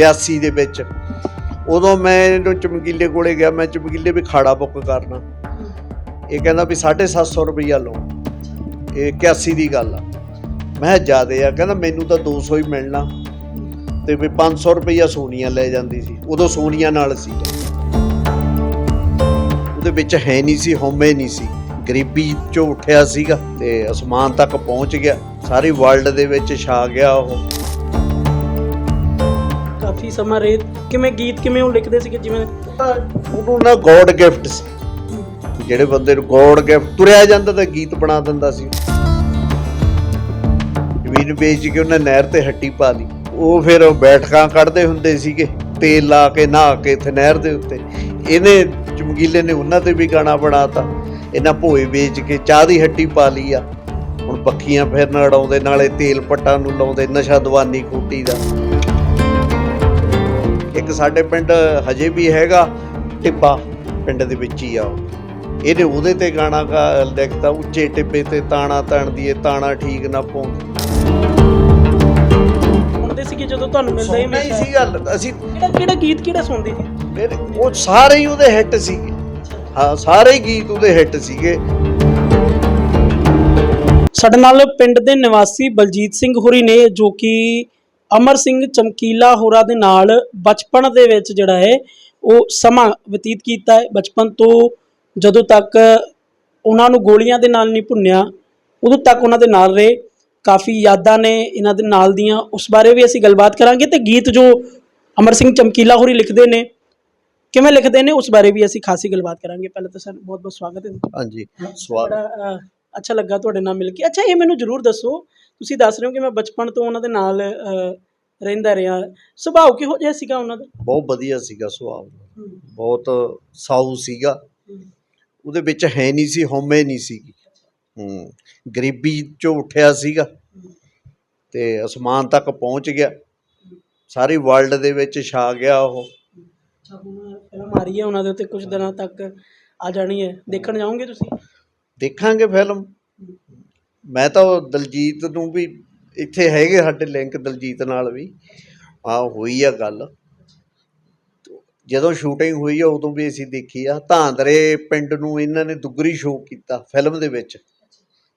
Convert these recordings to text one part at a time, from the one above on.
82 ਦੇ ਵਿੱਚ। ਉਦੋਂ ਮੈਂ ਇਹਨੂੰ ਚਮਕੀਲੇ ਕੋਲੇ ਗਿਆ, ਮੈਂ ਚਮਕੀਲੇ ਵੀ ਖਾੜਾ ਬੁੱਕ ਕਰਨਾ। ਇਹ ਕਹਿੰਦਾ ਵੀ 750 ਰੁਪਈਆ ਲਓ। ਇਹ 81 ਦੀ ਗੱਲ ਆ। ਮੈਂ ਜਿਆਦੇ ਆ। ਕਹਿੰਦਾ, ਮੈਨੂੰ ਤਾਂ 200 ਹੀ ਮਿਲਣਾ। ਤੇ ਵੀ 500 ਰੁਪਈਆ ਸੋਨੀਆ ਲੈ ਜਾਂਦੀ ਸੀ। ਉਦੋਂ ਸੋਨੀਆ ਨਾਲ ਸੀ। ਉਹਦੇ ਵਿੱਚ ਹੈ ਨਹੀਂ ਸੀ, ਹਉਮੈ ਨਹੀਂ ਸੀ। ਗਰੀਬੀ ਚੋਂ ਉੱਠਿਆ ਸੀਗਾ ਤੇ ਅਸਮਾਨ ਤੱਕ ਪਹੁੰਚ ਗਿਆ। ਸਾਰੀ ਵਰਲਡ ਦੇ ਵਿੱਚ ਛਾ ਗਿਆ ਉਹ। ਕਾਫੀ ਸਮਾਂ ਰਹੇ, ਕਿਵੇਂ ਗੀਤ ਕਿਵੇਂ ਉਹ ਲਿਖਦੇ ਸੀਗੇ, ਜਿਵੇਂ ਉਹਨੂੰ ਨਾ ਗੋਡ ਗਿਫਟ ਸੀ। ਜਿਹੜੇ ਬੰਦੇ ਨੂੰ ਗੋਡ ਗਿਫਟ, ਤੁਰਿਆ ਜਾਂਦਾ ਤਾਂ ਗੀਤ ਬਣਾ ਦਿੰਦਾ ਸੀ। ਜ਼ਮੀਨ ਵੇਚ ਕੇ ਉਹਨੇ ਨਹਿਰ ਤੇ ਹੱਟੀ ਪਾ ਲਈ। ਉਹ ਫਿਰ ਬੈਠਕਾਂ ਕੱਢਦੇ ਹੁੰਦੇ ਸੀਗੇ, ਤੇਲ ਲਾ ਕੇ, ਨਹਾ ਕੇ ਇੱਥੇ ਨਹਿਰ ਦੇ ਉੱਤੇ। ਇਹਨੇ ਚਮਕੀਲੇ ਨੇ ਉਹਨਾਂ ਤੇ ਵੀ ਗਾਣਾ ਬਣਾਤਾ। ਇਹਨਾਂ ਭੋਏ ਵੇਚ ਕੇ ਚਾਹ ਦੀ ਹੱਟੀ ਪਾ ਲਈ ਆ। ਹੁਣ ਪੱਖੀਆਂ ਫਿਰ ਅੜਾਉਂਦੇ, ਨਾਲੇ ਤੇਲ ਪੱਟਾਂ ਨੂੰ ਲਾਉਂਦੇ, ਨਸ਼ਾ ਦਵਾਨੀ ਖੋਟੀ ਦਾ। ਇੱਕ ਸਾਡੇ ਪਿੰਡ ਹਜੇ ਵੀ ਹੈਗਾ ਟਿੱਬਾ ਪਿੰਡ ਦੇ ਵਿੱਚ ਹੀ ਆ ਇਹਨੇ ਉਹਦੇ ਤੇ ਗਾਣਾ ਗਾ- ਲਿਖਤਾ ਉੱਚੇ ਟਿੱਬੇ ਤੇ ਤਾਣਾ ਤਣਦੀ ਏ ਤਾਣਾ ਠੀਕ ਨਾ ਪਾਉਂਦੀ ਸੁਣਦੇ ਸੀਗੇ ਜਦੋਂ ਤੁਹਾਨੂੰ ਮਿਲਦਾ ਹੀ ਨਹੀਂ ਸੀ ਗੱਲ ਅਸੀਂ ਕਿਹੜਾ ਕਿਹੜਾ ਗੀਤ ਕਿਹੜਾ ਸੁਣਦੇ ਸੀ? ਮੇਰੇ ਉਹ ਸਾਰੇ ਹੀ ਉਹਦੇ ਹਿੱਟ ਸੀਗੇ। ਹਾਂ ਸਾਰੇ ਗੀਤ ਉਹਦੇ ਹਿੱਟ ਸੀਗੇ। ਸਾਡੇ ਨਾਲ ਪਿੰਡ ਦੇ ਨਿਵਾਸੀ ਬਲਜੀਤ ਸਿੰਘ ਹੋਰੀ ਨੇ ਜੋ ਕਿ ਅਮਰ ਸਿੰਘ ਚਮਕੀਲਾ ਹੋਰਾਂ ਦੇ ਨਾਲ ਬਚਪਨ ਦੇ ਵਿੱਚ ਜਿਹੜਾ ਹੈ ਉਹ ਸਮਾਂ ਬਤੀਤ ਕੀਤਾ ਹੈ। ਬਚਪਨ ਤੋਂ ਜਦੋਂ ਤੱਕ ਉਹਨਾਂ ਨੂੰ ਗੋਲੀਆਂ ਦੇ ਨਾਲ ਨਹੀਂ ਭੁੰਨਿਆ ਉਦੋਂ ਤੱਕ ਉਹਨਾਂ ਦੇ ਨਾਲ ਰਹੇ। ਕਾਫੀ ਯਾਦਾਂ ਨੇ ਇਹਨਾਂ ਦੇ ਨਾਲ ਦੀਆਂ। ਉਸ ਬਾਰੇ ਵੀ ਅਸੀਂ ਗੱਲਬਾਤ ਕਰਾਂਗੇ ਤੇ ਗੀਤ ਜੋ ਅਮਰ ਸਿੰਘ ਚਮਕੀਲਾ ਹੋਰੀ ਲਿਖਦੇ ਨੇ ਕਿਵੇਂ ਲਿਖਦੇ ਨੇ ਉਸ ਬਾਰੇ ਵੀ ਅਸੀਂ ਖਾਸੀ ਗੱਲਬਾਤ ਕਰਾਂਗੇ। ਪਹਿਲਾਂ ਤਾਂ ਸਰ ਬਹੁਤ ਬਹੁਤ ਸਵਾਗਤ ਹੈ। ਹਾਂਜੀ ਅ, ਅੱਛਾ ਲੱਗਾ ਤੁਹਾਡੇ ਨਾਲ ਮਿਲ ਕੇ। ਅੱਛਾ ਇਹ ਮੈਨੂੰ ਜ਼ਰੂਰ ਦੱਸੋ ਤੁਸੀਂ ਦੱਸ ਰਹੇ ਹੋ ਕਿ ਮੈਂ ਬਚਪਨ ਤੋਂ ਉਹਨਾਂ ਦੇ ਨਾਲ ਰਹਿੰਦਾ ਰਿਹਾ। ਸੁਭਾਅ ਕਿਹੋ ਜਿਹਾ ਸੀਗਾ ਉਹਨਾਂ ਦਾ? ਬਹੁਤ ਵਧੀਆ ਸੀਗਾ ਸੁਭਾਅ। ਬਹੁਤ ਸਾਊ ਸੀਗਾ। ਉਹਦੇ ਵਿੱਚ ਹੈ ਨਹੀਂ ਸੀ ਹਉਮੈ ਨਹੀਂ ਸੀਗੀ। ਹੂੰ। ਗਰੀਬੀ ਚੋਂ ਉੱਠਿਆ ਸੀਗਾ। ਤੇ ਅਸਮਾਨ ਤੱਕ ਪਹੁੰਚ ਗਿਆ। ਸਾਰੀ ਵਰਲਡ ਦੇ ਵਿੱਚ ਛਾ ਗਿਆ ਉਹ। ਫਿਲਮ ਆ ਰਹੀ ਹੈ ਉਹਨਾਂ ਦੇ ਉੱਤੇ ਕੁਝ ਦਿਨਾਂ ਤੱਕ ਆ ਜਾਣੀ ਹੈ। ਦੇਖਣ ਜਾਓਗੇ ਤੁਸੀਂ? ਦੇਖਾਂਗੇ ਫਿਲਮ। ਮੈਂ ਤਾਂ ਉਹ ਦਲਜੀਤ ਨੂੰ ਵੀ ਇੱਥੇ ਹੈਗੇ ਸਾਡੇ ਲਿੰਕ ਦਲਜੀਤ ਨਾਲ ਵੀ। ਆ ਹੋਈ ਆ ਗੱਲ। ਜਦੋਂ ਸ਼ੂਟਿੰਗ ਹੋਈ ਆ ਉਦੋਂ ਵੀ ਅਸੀਂ ਦੇਖੀ ਆ। ਧਾਂਦਰੇ ਪਿੰਡ ਨੂੰ ਇਹਨਾਂ ਨੇ ਦੁੱਗਰੀ ਸ਼ੋਅ ਕੀਤਾ ਫਿਲਮ ਦੇ ਵਿੱਚ।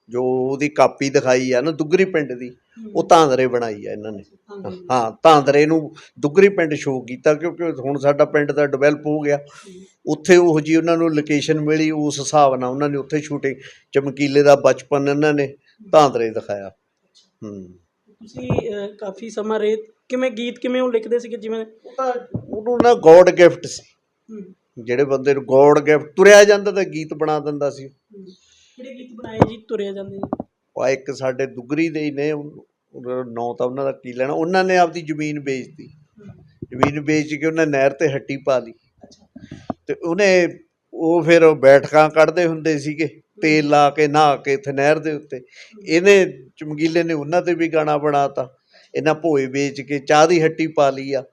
ਜੋ ਉਹਦੀ ਕਾਪੀ ਦਿਖਾਈ ਆ ਨਾ ਦੁੱਗਰੀ ਪਿੰਡ ਦੀ ਉਹ ਧਾਂਦਰੇ ਬਣਾਈ ਆ ਇਹਨਾਂ ਨੇ। ਹਾਂ ਧਾਂਦਰੇ ਨੂੰ ਦੁੱਗਰੀ ਪਿੰਡ ਸ਼ੋਅ ਕੀਤਾ ਕਿਉਂਕਿ ਹੁਣ ਸਾਡਾ ਪਿੰਡ ਤਾਂ ਡਿਵੈਲਪ ਹੋ ਗਿਆ। ਉੱਥੇ ਉਹ ਜੀ ਉਹਨਾਂ ਨੂੰ ਲੋਕੇਸ਼ਨ ਮਿਲੀ ਉਸ ਹਿਸਾਬ ਨਾਲ ਉਹਨਾਂ ਨੇ ਉੱਥੇ ਸ਼ੂਟਿੰਗ ਚਮਕੀਲੇ ਦਾ ਬਚਪਨ ਇਹਨਾਂ ਨੇ ਧਾਂਦਰੇ ਦਿਖਾਇਆ। ਹੂੰ। ਤੁਸੀਂ ਕਾਫੀ ਸਮਾਂ ਰਹੇ ਕਿਵੇਂ ਗੀਤ ਕਿਵੇਂ ਉਹ ਲਿਖਦੇ ਸੀਗੇ ਜਿਵੇਂ? ਉਹਨੂੰ ਨਾ ਗੋਡ ਗਿਫਟ ਸੀ। ਜਿਹੜੇ ਬੰਦੇ ਨੂੰ ਗੋਡ ਗਿਫਟ ਤੁਰਿਆ ਜਾਂਦਾ ਤਾਂ ਗੀਤ ਬਣਾ ਦਿੰਦਾ ਸੀ। ਹੂੰ। ਕਿਹੜੇ ਗੀਤ ਬਣਾਏ ਜੀ? ਤੁਰਿਆ ਜਾਂਦੇ ਉਹ ਇੱਕ ਸਾਡੇ ਦੁੱਗਰੀ ਦੇ ਹੀ ਨੇ ਨਾਂ ਤਾਂ ਉਹਨਾਂ ਦਾ ਕੀ ਲੈਣਾ? ਉਹਨਾਂ ਨੇ ਆਪਦੀ ਜ਼ਮੀਨ ਵੇਚਤੀ। ਜ਼ਮੀਨ ਵੇਚ ਕੇ ਉਹਨੇ ਨਹਿਰ ਤੇ ਹੱਟੀ ਪਾ ਲਈ। ਤੇ ਉਹਨੇ ਉਹ ਫਿਰ ਬੈਠਕਾਂ ਕੱਢਦੇ ਹੁੰਦੇ ਸੀਗੇ ਤੇਲ ਲਾ ਕੇ ਨਹਾ ਕੇ ਇੱਥੇ ਨਹਿਰ ਦੇ ਉੱਤੇ। ਇਹਨੇ ਚਮਕੀਲੇ ਨੇ ਉਹਨਾਂ ਤੇ ਵੀ ਗਾਣਾ ਬਣਾਤਾ। ਇਹਨਾਂ ਭੋਏ ਵੇਚ ਕੇ ਚਾਹ ਦੀ ਹੱਟੀ ਪਾ ਲਈ ਆ।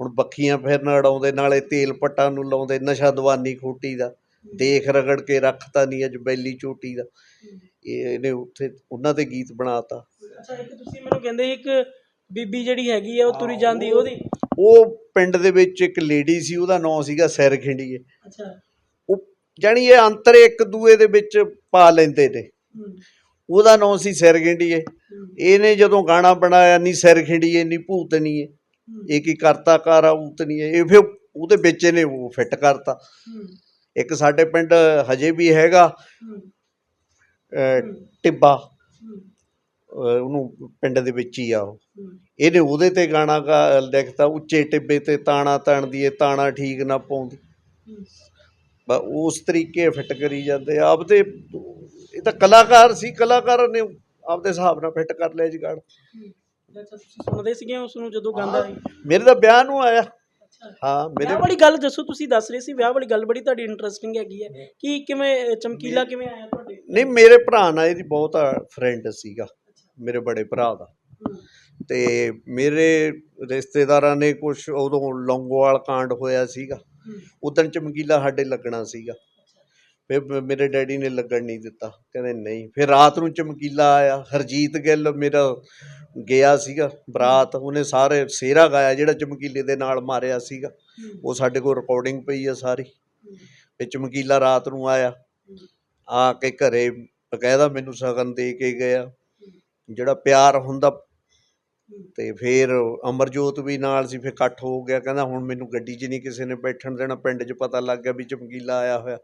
ਹੁਣ ਪੱਖੀਆਂ ਫਿਰਨ ਅੜਾਉਂਦੇ ਨਾਲੇ ਤੇਲ ਪੱਟਾਂ ਨੂੰ ਲਾਉਂਦੇ ਨਸ਼ਾ ਦਵਾਨੀ ਖੋਟੀ ਦਾ। ਦੇਖ ਰਗੜ ਕੇ ਰੱਖਤਾ ਨਹੀਂ ਅੱਜ ਬੈਲੀ ਚੋਟੀ ਦਾ। ਇਹ ਇਹਨੇ ਉੱਥੇ ਉਹਨਾਂ ਤੇ ਗੀਤ ਬਣਾਤਾ। ਅੱਛਾ ਇੱਕ ਤੁਸੀਂ ਮੈਨੂੰ ਕਹਿੰਦੇ ਇੱਕ ਬੀਬੀ ਜਿਹੜੀ ਹੈਗੀ ਆ ਉਹ ਤੁਰੀ ਜਾਂਦੀ ਉਹਦੀ? ਉਹ ਪਿੰਡ ਦੇ ਵਿੱਚ ਇੱਕ ਲੇਡੀ ਸੀ ਉਹਦਾ ਨਾਂ ਸੀਗਾ ਸੈਰ ਖਿੰਡੀਏ। ਅੱਛਾ। ਉਹ ਜਾਣੀ ਇਹ ਅੰਤਰ ਇੱਕ ਦੂਏ ਦੇ ਵਿੱਚ ਪਾ ਲੈਂਦੇ ਨੇ। ਉਹਦਾ ਨਾਂ ਸੀ ਸਿਰ ਖਿੰਡੀਏ। ਇਹਨੇ ਜਦੋਂ ਗਾਣਾ ਬਣਾਇਆ ਨਹੀਂ ਸਿਰ ਖਿੰਡੀਏ ਨਹੀਂ ਭੂਤਨੀ ਏ ਹੂੰ, ਇਹ ਕੀ ਕਰਤਾ ਕਾਰਾ ਊਤਨੀ ਏ ਇਹ ਫਿਰ ਉਹਦੇ ਵਿੱਚ ਇਹਨੇ ਉਹ ਫਿੱਟ ਕਰਤਾ। ਇੱਕ ਸਾਡੇ ਪਿੰਡ ਹਜੇ ਵੀ ਹੈਗਾ ਟਿੱਬਾ। ਉਹਨੂੰ ਪਿੰਡ ਦੇ ਵਿੱਚ ਹੀ ਆ ਉਹ। ਇਹਨੇ ਉਹਦੇ ਤੇ ਗਾਣਾ ਲਿਖਤਾ ਉੱਚੇ ਟਿੱਬੇ ਤੇ ਤਾਣਾ ਤਣਦੀ ਏ ਤਾਣਾ ਠੀਕ ਨਾ ਪਾਉਂਦੀ। ਬਸ ਉਸ ਤਰੀਕੇ ਫਿੱਟ ਕਰੀ ਜਾਂਦੇ। ਆਪਦੇ ਇਹ ਤਾਂ ਕਲਾਕਾਰ ਸੀ ਕਲਾਕਾਰ ਨੇ ਆਪਦੇ ਹਿਸਾਬ ਨਾਲ ਫਿੱਟ ਕਰ ਲਿਆ ਜਗਾੜ ਅੱਛਾ ਤੁਸੀਂ ਸੁਣਦੇ ਸੀਗੇ ਉਸ ਨੂੰ ਜਦੋਂ ਗਾਉਂਦਾ ਸੀ? ਮੇਰੇ ਤਾਂ ਵਿਆਹ ਨੂੰ ਆਇਆ। ਹਾਂ ਮੇਰੇ ਵਿਆਹ ਵਾਲੀ ਗੱਲ ਦੱਸੋ ਤੁਸੀਂ ਦੱਸ ਰਹੇ ਸੀ ਵਿਆਹ ਵਾਲੀ ਗੱਲ ਬੜੀ ਤੁਹਾਡੀ ਇੰਟਰਸਟਿੰਗ ਹੈਗੀ ਹੈ। ਕਿ ਕਿਵੇਂ ਅ, ਚਮਕੀਲਾ ਕਿਵੇਂ ਆਇਆ ਤੁਹਾਡੇ? ਨਹੀਂ ਮੇਰੇ ਭਰਾ ਨਾਲ ਇਹਦੀ ਬਹੁਤ ਫਰੈਂਡ ਸੀਗਾ ਮੇਰੇ ਬੜੇ ਭਰਾ ਦਾ। ਤੇ ਮੇਰੇ ਰਿਸ਼ਤੇਦਾਰਾਂ ਨੇ ਕੁਝ ਉਦੋਂ ਲੌਂਗੋਵਾਲ ਕਾਂਡ ਹੋਇਆ ਸੀਗਾ। ਹੂੰ, ਉਦੋਂ ਚਮਕੀਲਾ ਸਾਡੇ ਲੱਗਣਾ ਸੀਗਾ। ਫਿਰ ਮ- ਮੇਰੇ ਡੈਡੀ ਨੇ ਲੱਗਣ ਨਹੀਂ ਦਿੱਤਾ। ਕਹਿੰਦੇ ਨਹੀਂ। ਫਿਰ ਰਾਤ ਨੂੰ ਚਮਕੀਲਾ ਆਇਆ। ਹਰਜੀਤ ਗਿੱਲ ਮੇਰਾ ਗਿਆ ਸੀਗਾ। ਬਰਾਤ, ਉਹਨੇ ਸਾਰੇ ਸੇਰਾ ਗਾਇਆ ਜਿਹੜਾ ਚਮਕੀਲੇ ਦੇ ਨਾਲ ਮਾਰਿਆ ਸੀਗਾ। ਉਹ ਸਾਡੇ ਕੋਲ ਰਿਕਾਰਡਿੰਗ ਪਈ ਆ ਸਾਰੀ। ਤੇ ਚਮਕੀਲਾ ਰਾਤ ਨੂੰ ਆਇਆ। ਆ ਕੇ ਘਰੇ ਬਕਾਇਦਾ ਮੈਨੂੰ ਸ਼ਗਨ ਦੇ ਕੇ ਗਿਆ। ਜਿਹੜਾ ਪਿਆਰ ਹੁੰਦਾ ਤੇ ਫਿਰ ਅਮਰਜੋਤ ਵੀ ਨਾਲ ਸੀ ਫਿਰ ਇਕੱਠ ਹੋ ਗਿਆ ਕਹਿੰਦਾ ਹੁਣ ਮੈਨੂੰ ਗੱਡੀ 'ਚ ਨਹੀਂ ਕਿਸੇ ਨੇ ਬੈਠਣ ਦੇਣਾ ਪਿੰਡ 'ਚ ਪਤਾ ਲੱਗ ਗਿਆ ਵੀ ਚਮਕੀਲਾ ਆਇਆ ਹੋਇਆ।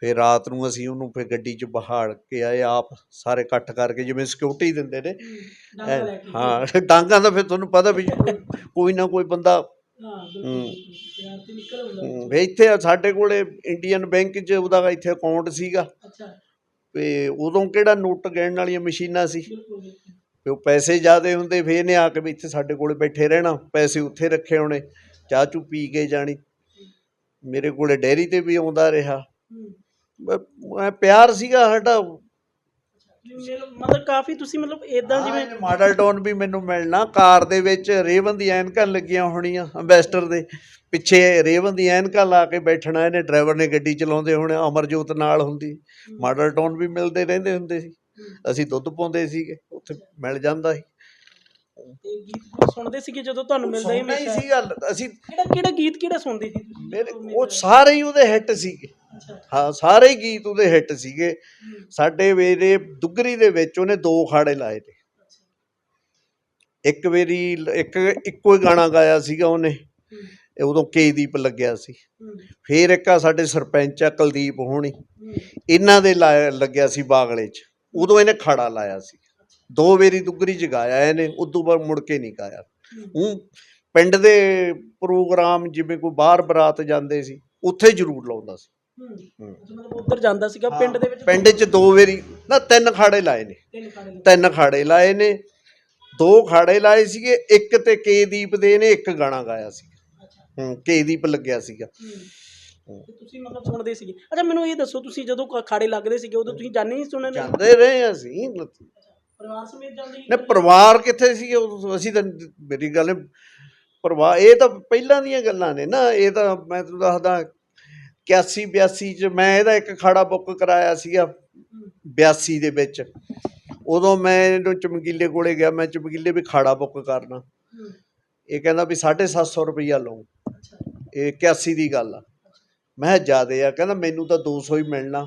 ਫਿਰ ਰਾਤ ਨੂੰ ਅਸੀਂ ਉਹਨੂੰ ਫਿਰ ਗੱਡੀ 'ਚ ਬਹਾੜ ਕੇ ਆਏ ਆਪ ਸਾਰੇ ਇਕੱਠ ਕਰਕੇ ਜਿਵੇਂ ਸਿਕਿਉਰਿਟੀ ਦਿੰਦੇ ਨੇ। ਹਾਂ ਡਾਂਗਾ ਦਾ ਫਿਰ ਤੁਹਾਨੂੰ ਪਤਾ ਵੀ ਕੋਈ ਨਾ ਕੋਈ ਬੰਦਾ ਹਾਂ ਇੱਥੇ ਸਾਡੇ ਕੋਲੇ ਇੰਡੀਅਨ ਬੈਂਕ 'ਚ ਉਹਦਾ ਇੱਥੇ ਅਕਾਊਂਟ ਸੀਗਾ। ਅੱਛਾ। ਤੇ ਉਦੋਂ ਕਿਹੜਾ ਨੋਟ ਗਿਣਨ ਵਾਲੀਆਂ ਮਸ਼ੀਨਾਂ ਸੀ। ਤੇ ਉਹ ਪੈਸੇ ਜ਼ਿਆਦੇ ਹੁੰਦੇ ਫੇਰ ਇਹਨੇ ਆ ਕੇ ਵੀ ਇੱਥੇ ਸਾਡੇ ਕੋਲੇ ਬੈਠੇ ਰਹਿਣਾ ਪੈਸੇ ਉੱਥੇ ਰੱਖੇ ਹੋਣੇ ਚਾਹ ਚੂ ਪੀ ਕੇ ਜਾਣੀ। ਮੇਰੇ ਕੋਲੇ ਡੈਰੀ ਤੇ ਵੀ ਆਉਂਦਾ ਰਿਹਾ। ਮੈਂ ਪਿਆਰ ਸੀਗਾ ਸਾਡਾ। ਮਤਲਬ ਕਾਫੀ ਤੁਸੀਂ ਮਤਲਬ ਇਦਾਂ ਜਿਵੇਂ ਜਿਵੇਂ ਮਾਡਲ ਟਾਊਨ ਵੀ ਮੈਨੂੰ ਮਿਲਣਾ। ਕਾਰ ਦੇ ਵਿੱਚ ਰੇਵਨ ਦੀ ਐਨਕਾਂ ਲੱਗੀਆਂ ਹੋਣੀਆਂ ਅੰਬੈਸਟਰ ਦੇ। ਪਿੱਛੇ ਰੇਵਨ ਦੀ ਐਨਕਾਂ ਲਾ ਕੇ ਬੈਠਣਾ ਇਹਨੇ ਡਰਾਈਵਰ ਨੇ ਗੱਡੀ ਚਲਾਉਂਦੇ ਹੋਣੇ ਅਮਰਜੋਤ ਨਾਲ ਹੁੰਦੀ। ਮਾਡਲ ਟਾਊਨ ਵੀ ਮਿਲਦੇ ਰਹਿੰਦੇ ਹੁੰਦੇ ਸੀ। ਅਸੀਂ ਦੁੱਧ ਪਾਉਂਦੇ ਸੀਗੇ ਉੱਥੇ ਮਿਲ ਜਾਂਦਾ ਸੀ। ਤੇ ਗੀਤ ਸੁਣਦੇ ਸੀਗੇ ਜਦੋਂ ਤੁਹਾਨੂੰ ਮਿਲਦਾ ਹੀ ਸੁਣਨਾ ਹੀ ਹਮੇਸ਼ਾ ਸੀਗਾ ਅਸੀਂ ਕਿਹੜਾ ਕਿਹੜਾ ਗੀਤ ਕਿਹੜਾ ਸੁਣਦੇ ਸੀ? ਮੇਰੇ ਉਹ ਸਾਰੇ ਹੀ ਉਹਦੇ ਹਿੱਟ ਸੀਗੇ। ਹਾਂ ਸਾਰੇ ਹੀ ਗੀਤ ਉਹਦੇ ਹਿੱਟ ਸੀਗੇ। ਸਾਡੇ ਵੇਰੇ ਦੁੱਗਰੀ ਦੇ ਵਿੱਚ ਉਹਨੇ ਦੋ ਖਾੜੇ ਲਾਏ ਅੱਛਾ। ਇੱਕ ਵੇਰੀ ਇੱਕ ਇੱਕੋ ਹੀ ਗਾਣਾ ਗਾਇਆ ਸੀਗਾ ਉਹਨੇ। ਉਦੋਂ ਕੇਦੀਪ ਲੱਗਿਆ ਸੀ। ਫੇਰ ਇੱਕ ਆ ਸਾਡੇ ਸਰਪੰਚ ਆ ਕੁਲਦੀਪ ਹੋਣੀ। ਇਹਨਾਂ ਦੇ ਲੱਗਿਆ ਸੀ ਬਾਗਲੇ 'ਚ। ਉਦੋਂ ਇਹਨੇ ਖਾੜਾ ਲਾਇਆ ਸੀ। ਦੋ ਵੇਰੀ ਦੁੱਗਰੀ 'ਚ ਗਾਇਆ ਇਹਨੇ ਉਦੋਂ ਬਾਅਦ ਮੁੜ ਕੇ ਨਹੀਂ ਗਾਇਆ। ਹੂੰ। ਉਹ ਪਿੰਡ ਦੇ ਪ੍ਰੋਗਰਾਮ ਜਿਵੇਂ ਕੋਈ ਬਾਹਰ ਬਰਾਤ ਜਾਂਦੇ ਸੀ ਉੱਥੇ ਜ਼ਰੂਰ ਲਾਉਂਦਾ ਸੀ। ਮਤਲਬ ਉੱਧਰ ਜਾਂਦਾ ਸੀਗਾ ਪਿੰਡ ਦੇ ਵਿੱਚ ਪਿੰਡ 'ਚ ਦੋ ਵੇਰੀ ਨਾ ਤਿੰਨ ਖਾੜੇ ਲਾਏ ਨੇ। ਤਿੰਨ ਖਾੜੇ ਲਾਏ। ਨੇ ਦੋ ਖਾੜੇ ਲਾਏ ਸੀਗੇ ਇੱਕ ਤੇ ਕੇਦੀਪ ਦੇ ਨੇ ਇੱਕ ਗਾਣਾ ਗਾਇਆ ਸੀ। ਹੂੰ ਕੇਦੀਪ ਲੱਗਿਆ ਸੀਗਾ। ਤੇ ਤੁਸੀਂ ਮਤਲਬ ਸੁਣਦੇ ਸੀਗੇ। ਅੱਛਾ ਮੈਨੂੰ ਇਹ ਦੱਸੋ ਤੁਸੀਂ ਜਦੋਂ ਕ- ਲੱਗਦੇ ਸੀਗੇ ਉਦੋਂ ਤੁਸੀਂ ਜਾਣੇ ਨਹੀਂ ਸੁਣਨ? ਜਾਂਦੇ ਰਹੇ ਅਸੀਂ ਪਰਿਵਾਰ ਸਮੇਤ ਜਾਂਦੇ ਸੀ ਨੇ ਪਰਿਵਾਰ ਕਿੱਥੇ ਸੀ? ਅਸੀਂ ਤਾਂ ਮੇਰੀ ਗੱਲ ਹੈ, ਪਰਿਵਾਰ ਇਹ ਤਾਂ ਪਹਿਲਾਂ ਦੀਆਂ ਗੱਲਾਂ ਨੇ ਨਾ ਇਹ ਤਾਂ ਮੈਂ ਤੁਹਾਨੂੰ ਦੱਸਦਾ 81 82 ਚ ਮੈਂ ਇਹਦਾ ਇੱਕ ਖਾੜਾ ਬੁੱਕ ਕਰਾਇਆ ਸੀਗਾ ਹੂੰ, 82 ਦੇ ਵਿੱਚ। ਉਦੋਂ ਮੈਂ ਇਹਨੂੰ ਚਮਕੀਲੇ ਕੋਲੇ ਗਿਆ ਮੈਂ ਚਮਕੀਲੇ ਵੀ ਖਾੜਾ ਬੁੱਕ ਕਰਨਾ। ਹੂੰ, ਇਹ ਕਹਿੰਦਾ ਵੀ 750 ਰੁਪਈਆ ਲਊ। ਅੱਛਾ। ਇਹ 81 ਦੀ ਗੱਲ ਆ। ਮੈਂ ਜ਼ਿਆਦੇ ਆ। ਕਹਿੰਦਾ ਮੈਨੂੰ ਤਾਂ 200 ਹੀ ਮਿਲਣਾ।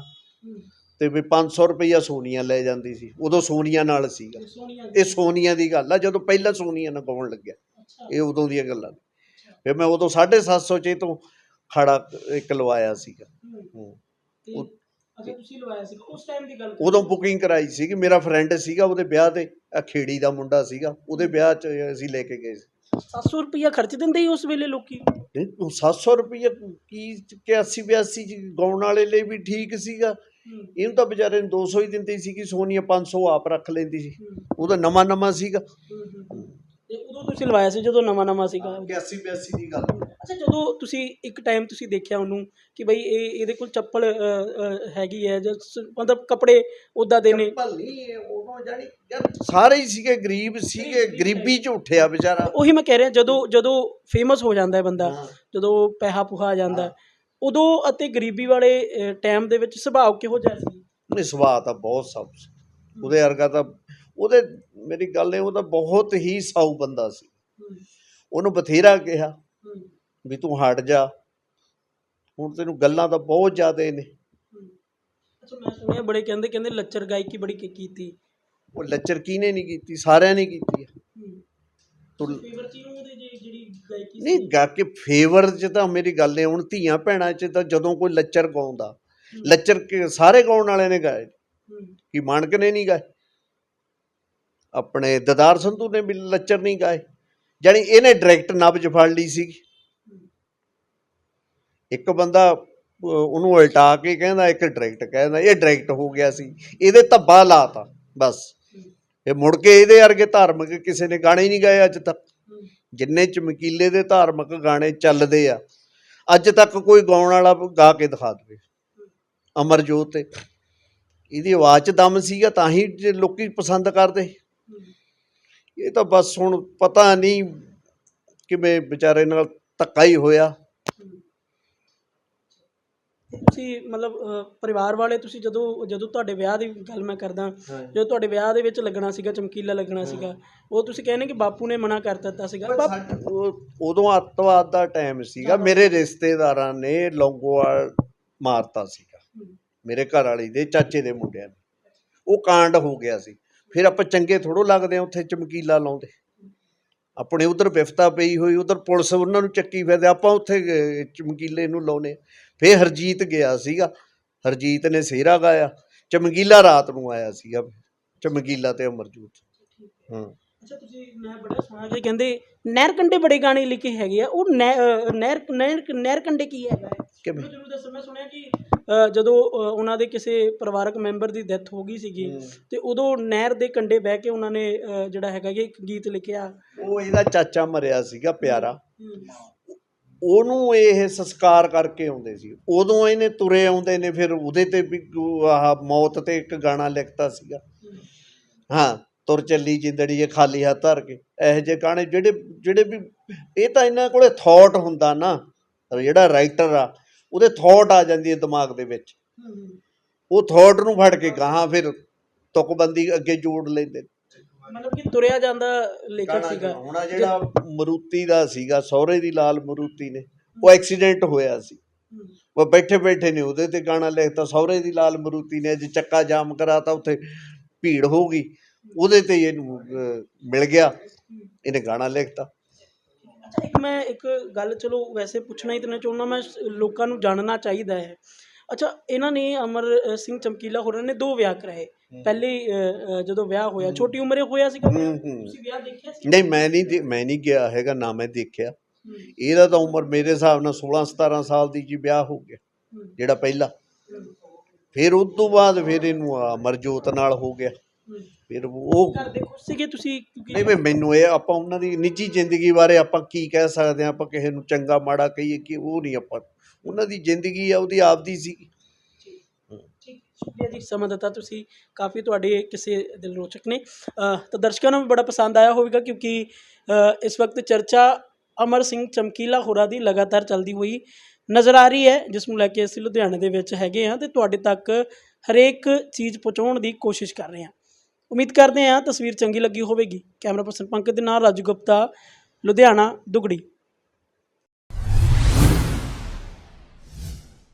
ਤੇ ਵੀ 500 ਰੁਪਈਆ ਸੋਨੀਆ ਲੈ ਜਾਂਦੀ ਸੀ। ਉਦੋਂ ਸੋਨੀਆ ਨਾਲ ਸੀਗਾ। ਸੋਹਣੀਆਂ ਇਹ ਸੋਨੀਆ ਦੀ ਗੱਲ ਆ ਜਦੋਂ ਪਹਿਲਾਂ ਸੋਨੀਆ ਨਾਲ ਗਾਉਣ ਲੱਗਿਆ। ਇਹ ਉਦੋਂ ਦੀਆਂ ਗੱਲਾਂ ਨੇ। ਫਿਰ ਮੈਂ ਉਦੋਂ 750 ਚ ਤੋਂ ਖੜਾ ਇੱਕ ਲਵਾਇਆ ਸੀਗਾ। ਹੂੰ, ਹੂੰ। ਤੇ ਉਹ- ਅੱਛਾ ਤੁਸੀਂ ਲਵਾਇਆ ਸੀ ਉਸ ਟਾਈਮ ਦੀ ਗੱਲ ਉਦੋਂ ਬੁਕਿੰਗ ਕਰਾਈ ਸੀਗੀ। ਮੇਰਾ ਫਰੈਂਡ ਸੀਗਾ ਉਹਦੇ ਵਿਆਹ ਤੇ। ਖੇੜੀ ਦਾ ਮੁੰਡਾ ਸੀਗਾ। ਉਹਦੇ ਵਿਆਹ 'ਚ ਅਸੀਂ ਲੈ ਕੇ ਗਏ ਸੀ। 700 ਰੁਪਿਆ ਖਰਚ ਦਿੰਦੇ ਸੀ ਉਸ ਵੇਲੇ ਲੋਕੀ। ਨਹੀਂ, ਉਹ 700 ਰੁਪਈਆ ਕੀ 81 82 ਚ ਗਾਉਣ ਵਾਲੇ ਲਈ ਵੀ ਠੀਕ ਸੀਗਾ। ਹੂੰ, ਇਹਨੂੰ ਤਾਂ ਵਿਚਾਰੇ ਨੂੰ 200 ਹੀ ਦਿੰਦੀ ਸੀਗੀ ਸੋਨੀਆ 500 ਆਪ ਰੱਖ ਲੈਂਦੀ ਸੀ। ਹੂੰ, ਉਹਦਾ ਨਵਾਂ ਨਵਾਂ ਸੀਗਾ। ਹੂੰ, ਹੂੰ। ਤੇ ਉਦੋਂ ਤੁਸੀਂ ਲਵਾਇਆ ਸੀ ਜਦੋਂ ਨਵਾਂ ਨਵਾਂ ਸੀਗਾ? 81 82 ਦੀ ਗੱਲ। ਅੱਛਾ ਜਦੋਂ ਤੁਸੀਂ ਇੱਕ ਟਾਈਮ ਤੁਸੀਂ ਦੇਖਿਆ ਉਹਨੂੰ ਕਿ ਬਈ ਇਹ ਇਹਦੇ ਕੋਲ ਚੱਪਲ ਅ, ਅ, ਹੈਗੀ ਹੈ ਜਾਂ ਸ- ਮਤਲਬ ਕੱਪੜੇ ਉਦਾਂ ਦੇ ਨੇ? ਚੱਪਲ ਨਹੀਂ ਉਦੋਂ ਜਾਨੀ ਯਾਰ ਸਾਰੇ ਹੀ ਸੀਗੇ ਗਰੀਬ ਸੀਗੇ ਗਰੀਬੀ ਚ ਉੱਠਿਆ ਵਿਚਾਰਾ। ਉਹੀ ਮੈਂ ਕਹਿ ਰਿਹਾ ਜਦੋਂ ਜਦੋਂ ਫੇਮਸ ਹੋ ਜਾਂਦਾ ਹੈ ਬੰਦਾ ਹਾਂ। ਜਦੋਂ ਪੈਸਾ ਪੁਹਾ ਜਾਂਦਾ ਹੈ, ਉਦੋਂ ਅਤੇ ਗਰੀਬੀ ਵਾਲੇ ਟਾਈਮ ਦੇ ਵਿੱਚ ਸੁਭਾਅ ਕਿਹੋ ਜਿਹਾ ਸੀ? ਉਹਨੇ ਸੁਭਾਅ ਤਾਂ ਬਹੁਤ ਸਭ ਸੀ। ਉਹਦੇ ਵਰਗਾ ਤਾਂ ਉਹਦੇ ਮੇਰੀ ਗੱਲ ਇਹ ਉਹਦਾ ਬਹੁਤ ਹੀ ਸਾਊ ਬੰਦਾ ਸੀ। ਉਹਨੂੰ ਬਥੇਰਾ ਕਿਹਾ ਵੀ ਤੂੰ ਹਟ ਜਾ। ਹੁਣ ਤੈਨੂੰ ਗੱਲਾਂ ਤਾਂ ਬਹੁਤ ਜ਼ਿਆਦੇ ਨੇ। ਹੂੰ। ਅੱਛਾ ਮੈਂ ਸੁਣਿਆ ਬੜੇ ਕਹਿੰਦੇ ਕਹਿੰਦੇ ਲੱਚਰ ਗਾਇਕੀ ਬੜੀ ਕੀਤੀ। ਉਹ ਲੱਚਰ ਕਿਹਨੇ ਨਹੀਂ ਕੀਤੀ? ਸਾਰਿਆਂ ਨੇ ਕੀਤੀ ਆ। ਹੂੰ। ਤੂੰ ਫੇਵਰ ਉਹਦੇ ਜਿਹੜੀ ਗਾਇਕੀ ਨਹੀਂ ਗਾ ਕੇ ਫੇਵਰ ਚ ਤਾਂ ਮੇਰੀ ਗੱਲ ਇਹ ਹੁਣ ਧੀਆਂ ਭੈਣਾਂ ਚ ਤਾਂ ਜਦੋਂ ਕੋਈ ਲੱਚਰ ਗਾਉਂਦਾ ਲੱਚਰ ਸਾਰੇ ਗਾਉਣ ਵਾਲਿਆਂ ਨੇ ਗਾਏ। ਕਿ ਮਾਨਕ ਨੇ ਨਹੀਂ ਗਾਏ? ਆਪਣੇ ਦਦਾਰ ਸੰਧੂ ਨੇ ਵੀ ਲੱਚਰ ਨਹੀਂ ਗਾਏ, ਜਾਣੀ ਇਹਨੇ ਡਾਇਰੈਕਟ ਨਬਜ ਫੜ ਲਈ ਸੀ ਇੱਕ ਬੰਦਾ ਉਹਨੂੰ ਉਲਟਾ ਕੇ ਕਹਿੰਦਾ, ਇੱਕ ਡਾਇਰੈਕਟ ਕਹਿੰਦਾ, ਇਹ ਡਾਇਰੈਕਟ ਹੋ ਗਿਆ ਸੀ, ਇਹਦੇ ਧੱਬਾ ਲਾਤਾ, ਬਸ। ਇਹ ਮੁੜ ਕੇ ਇਹਦੇ ਵਰਗੇ ਧਾਰਮਿਕ ਕਿਸੇ ਨੇ ਗਾਣੇ ਹੀ ਨਹੀਂ ਗਾਏ ਅੱਜ ਤੱਕ। ਜਿੰਨੇ ਚਮਕੀਲੇ ਦੇ ਧਾਰਮਿਕ ਗਾਣੇ ਚੱਲਦੇ ਆ, ਅੱਜ ਤੱਕ ਕੋਈ ਗਾਉਣ ਵਾਲਾ ਗਾ ਕੇ ਦਿਖਾ ਦੇਵੇ। ਅਮਰਜੋਤ ਤੇ। ਇਹਦੀ ਆਵਾਜ਼ 'ਚ ਦਮ ਸੀਗਾ, ਤਾਂ ਹੀ ਜੇ ਲੋਕੀ ਪਸੰਦ ਕਰਦੇ। ਇਹ ਤਾਂ ਬਸ ਹੁਣ ਪਤਾ ਨਹੀਂ ਕਿਵੇਂ ਵਿਚਾਰੇ ਨਾਲ ਧੱਕਾ ਹੀ ਹੋਇਆ। ਤੁਸੀਂ ਮਤਲਬ ਪਰਿਵਾਰ ਵਾਲੇ ਤੁਸੀਂ ਜਦੋਂ ਜਦੋਂ ਤੁਹਾਡੇ ਵਿਆਹ ਦੀ ਗੱਲ ਮੈਂ ਕਰਦਾ ਜਦੋਂ ਤੁਹਾਡੇ ਵਿਆਹ ਦੇ ਵਿੱਚ ਲੱਗਣਾ ਸੀਗਾ ਚਮਕੀਲਾ ਲੱਗਣਾ ਸੀਗਾ ਉਹ ਤੁਸੀਂ ਕਹਿੰਦੇ ਕਿ ਬਾਪੂ ਨੇ ਮਨਾ ਕਰ ਦਿੱਤਾ ਸੀਗਾ। ਬਾਪ- ਸਾਡੇ- ਉਹ- ਉਦੋਂ ਅੱਤਵਾਦ ਦਾ ਟਾਈਮ ਸੀਗਾ। ਮੇਰੇ ਰਿਸ਼ਤੇਦਾਰਾਂ ਨੇ ਲੌਂਗੋਵਾਲ ਮਾਰਤਾ ਸੀਗਾ। ਮੇਰੇ ਘਰ ਵਾਲੀ ਦੇ ਚਾਚੇ ਦੇ ਮੁੰਡਿਆਂ ਨੇ। ਉਹ ਕਾਂਡ ਹੋ ਗਿਆ ਸੀ। ਫਿਰ ਆਪਾਂ ਚੰਗੇ ਥੋੜੋ ਲੱਗਦੇ ਆ ਉੱਥੇ ਚਮਕੀਲਾ ਲਾਉਂਦੇ। ਆਪਣੇ ਉਧਰ ਵਿਫਤਾ ਪਈ ਹੋਈ ਉਧਰ ਪੁਲਿਸ ਉਹਨਾਂ ਨੂੰ ਚੱਕੀ ਫਿਰਦੇ ਆਪਾਂ ਉੱਥੇ ਚਮਕੀਲੇ ਨੂੰ ਲਾਉਨੇ ਫਿਰ ਹਰਜੀਤ ਗਿਆ ਸੀਗਾ। ਹਰਜੀਤ ਨੇ ਸੇਰਾ ਗਾਇਆ। ਚਮਕੀਲਾ ਰਾਤ ਨੂੰ ਆਇਆ ਸੀਗਾ। ਚਮਕੀਲਾ ਤੇ ਅਮਰਜੋਤ। ਹਾਂ। ਅੱਛਾ ਤੁਸੀਂ ਮੈਂ ਬੜਾ ਸੁਣਾ ਕਿ ਕਹਿੰਦੇ ਨਹਿਰ ਕੰਡੇ ਬੜੇ ਗਾਣੇ ਲਿਖੇ ਹੈਗੇ ਆ ਉਹ ਨਹਿ- ਅ, ਨਹਿਰ ਨਹਿਰ ਨਹਿਰ ਕੰਡੇ ਕੀ ਹੈਗਾ ਹੈ? ਕਿਵੇਂ? ਮੈਨੂੰ ਜ਼ਰੂਰ ਦੱਸੋ ਮੈਂ ਸੁਣਿਆ ਕਿ ਅ, ਜਦੋਂ ਅ, ਉਹਨਾਂ ਦੇ ਕਿਸੇ ਪਰਿਵਾਰਕ ਮੈਂਬਰ ਦੀ ਡੈਥ ਹੋ ਗਈ ਸੀਗੀ ਤੇ ਉਦੋਂ ਨਹਿਰ ਦੇ ਕੰਡੇ ਬਹਿ ਕੇ ਉਹਨਾਂ ਨੇ ਅ, ਜਿਹੜਾ ਹੈਗਾ ਕਿ ਇੱਕ ਗੀਤ ਲਿਖਿਆ। ਉਹ ਇਹਦਾ ਚਾਚਾ ਮਰਿਆ ਸੀਗਾ ਪਿਆਰਾ। ਉਹਨੂੰ ਇਹ ਸੰਸਕਾਰ ਕਰਕੇ ਆਉਂਦੇ ਸੀ। ਉਦੋਂ ਇਹਨੇ ਤੁਰੇ ਆਉਂਦੇ ਨੇ ਫਿਰ ਉਹਦੇ ਤੇ ਵੀ ਉਹ ਆਹ ਮੌਤ ਤੇ ਇੱਕ ਗਾਣਾ ਲਿਖਤਾ ਸੀਗਾ। ਹਾਂ। ਤੁਰ ਚੱਲੀ ਜਿੰਦੜੀ ਇਹ ਖਾਲੀ ਹੱਥ ਧਰ ਕੇ ਇਹੋ ਜਿਹੇ ਗਾਣੇ ਜਿਹੜੇ ਜਿਹੜੇ ਵੀ ਇਹ ਤਾਂ ਇਹਨਾਂ ਕੋਲੇ ਥਾਟ ਹੁੰਦਾ ਨਾ ਜਿਹੜਾ ਰਾਈਟਰ ਆ ਉਹਦੇ ਥਾਟ ਆ ਜਾਂਦੀ ਹੈ ਦਿਮਾਗ ਦੇ ਵਿੱਚ। ਉਹ ਥਾਟ ਨੂੰ ਫੜ ਕੇ ਗਾਹਾਂ ਫਿਰ ਤੁਕਬੰਦੀ ਅੱਗੇ ਜੋੜ ਲੈਂਦੇ ਮਤਲਬ ਕਿ ਤੁਰਿਆ ਜਾਂਦਾ ਲੇਖਕ ਸੀਗਾ। ਹੁਣ ਜਿਹੜਾ ਮਰੂਤੀ ਦਾ ਸੀਗਾ ਸਹੁਰੇ ਦੀ ਲਾਲ ਮਰੂਤੀ ਨੇ ਉਹ ਐਕਸੀਡੈਂਟ ਹੋਇਆ ਸੀ। ਉਹ ਬੈਠੇ ਬੈਠੇ ਨੇ ਉਹਦੇ ਤੇ ਗਾਣਾ ਲਿਖਤਾ ਸਹੁਰੇ ਦੀ ਲਾਲ ਮਰੂਤੀ ਨੇ ਅੱਜ ਚੱਕਾ ਜਾਮ ਕਰਾਤਾ ਉੱਥੇ ਭੀੜ ਹੋ ਗਈ। ਉਹਦੇ ਤੇ ਇਹਨੂੰ ਅਹ, ਮਿਲ ਗਿਆ। ਇਹਨੇ ਗਾਣਾ ਲਿਖਤਾ। ਅੱਛਾ ਇੱਕ ਮੈਂ ਇੱਕ ਗੱਲ ਚਲੋ ਵੈਸੇ ਪੁੱਛਣਾ ਹੀ ਤੇ ਨਹੀਂ ਚਾਹੁੰਦਾ ਮੈਂ ਸ- ਲੋਕਾਂ ਨੂੰ ਜਾਣਨਾ ਚਾਹੀਦਾ ਹੈ। ਅੱਛਾ ਇਹਨਾਂ ਨੇ ਅਮਰ ਅ, ਸਿੰਘ ਚਮਕੀਲਾ ਹੋਰਾਂ ਨੇ ਦੋ ਵਿਆਹ ਕਰਾਏ। ਪਹਿਲੇ ਅ, ਅ, ਜਦੋਂ ਵਿਆਹ ਹੋਇਆ ਛੋਟੀ ਉਮਰੇ ਹੋਇਆ ਸੀਗਾ ਵਿਆਹ? ਹੂੰ, ਹੂੰ। ਤੁਸੀਂ ਵਿਆਹ ਦੇਖਿਆ ਸੀ? ਨਹੀਂ ਮੈਂ ਨਹੀਂ ਦੇ- ਮੈਂ ਨਹੀਂ ਗਿਆ ਹੈਗਾ ਨਾ ਮੈਂ ਦੇਖਿਆ। ਇਹਦਾ ਤਾਂ ਉਮਰ ਮੇਰੇ ਹਿਸਾਬ ਨਾਲ 16 17 ਸਾਲ ਦੀ ਜੀ ਵਿਆਹ ਹੋ ਗਿਆ ਜਿਹੜਾ ਪਹਿਲਾ। ਫਿਰ ਉਸ ਤੋਂ ਬਾਅਦ ਫਿਰ ਇਹਨੂੰ ਅਮਰਜੋਤ ਨਾਲ ਹੋ ਗਿਆ। ਫਿਰ ਉਹ ਖੁਸ਼ ਸੀਗੇ ਤੁਸੀਂ? ਕਿਉਂਕਿ ਨਹੀਂ ਵੀ ਮੈਨੂੰ ਇਹ ਆਪਾਂ ਉਹਨਾਂ ਦੀ ਨਿੱਜੀ ਜ਼ਿੰਦਗੀ ਬਾਰੇ ਆਪਾਂ ਕੀ ਕਹਿ ਸਕਦੇ ਆ ਆਪਾਂ ਕਿਸੇ ਨੂੰ ਚੰਗਾ ਮਾੜਾ ਕਹੀਏ ਕਿ ਉਹ ਨਹੀਂ ਆਪਾਂ ਉਹਨਾਂ ਦੀ ਜ਼ਿੰਦਗੀ ਆ ਉਹਦੀ ਆਪਦੀ ਸੀ। ਸ਼ੁਕਰੀਆ ਜੀ ਸਮਾਂ ਦਿੱਤਾ ਤੁਸੀਂ। ਕਾਫੀ ਤੁਹਾਡੇ ਕਿਸੇ ਦਿਲ ਰੋਚਕ ਨੇ। ਤਾਂ ਦਰਸ਼ਕਾਂ ਨੂੰ ਵੀ ਬੜਾ ਪਸੰਦ ਆਇਆ ਹੋਵੇਗਾ ਕਿਉਂਕਿ ਇਸ ਵਕਤ ਚਰਚਾ ਅਮਰ ਸਿੰਘ ਚਮਕੀਲਾ ਹੋਰਾਂ ਦੀ ਲਗਾਤਾਰ ਚੱਲਦੀ ਹੋਈ ਨਜ਼ਰ ਆ ਰਹੀ ਹੈ ਜਿਸ ਨੂੰ ਲੈ ਕੇ ਅਸੀਂ ਲੁਧਿਆਣੇ ਦੇ ਵਿੱਚ ਹੈਗੇ ਹਾਂ ਤੇ ਤੁਹਾਡੇ ਤੱਕ ਹਰੇਕ ਚੀਜ਼ ਪਹੁੰਚਾਉਣ ਦੀ ਕੋਸ਼ਿਸ਼ ਕਰ ਰਹੇ ਹਾਂ। ਉਮੀਦ ਕਰਦੇ ਹਾਂ ਤਸਵੀਰ ਚੰਗੀ ਲੱਗੀ ਹੋਵੇਗੀ। ਕੈਮਰਾ ਪਰਸਨ ਪੰਕਜ ਦੇ ਨਾਲ ਰਾਜੂ ਗੁਪਤਾ, ਲੁਧਿਆਣਾ, ਦੁਗੜੀ।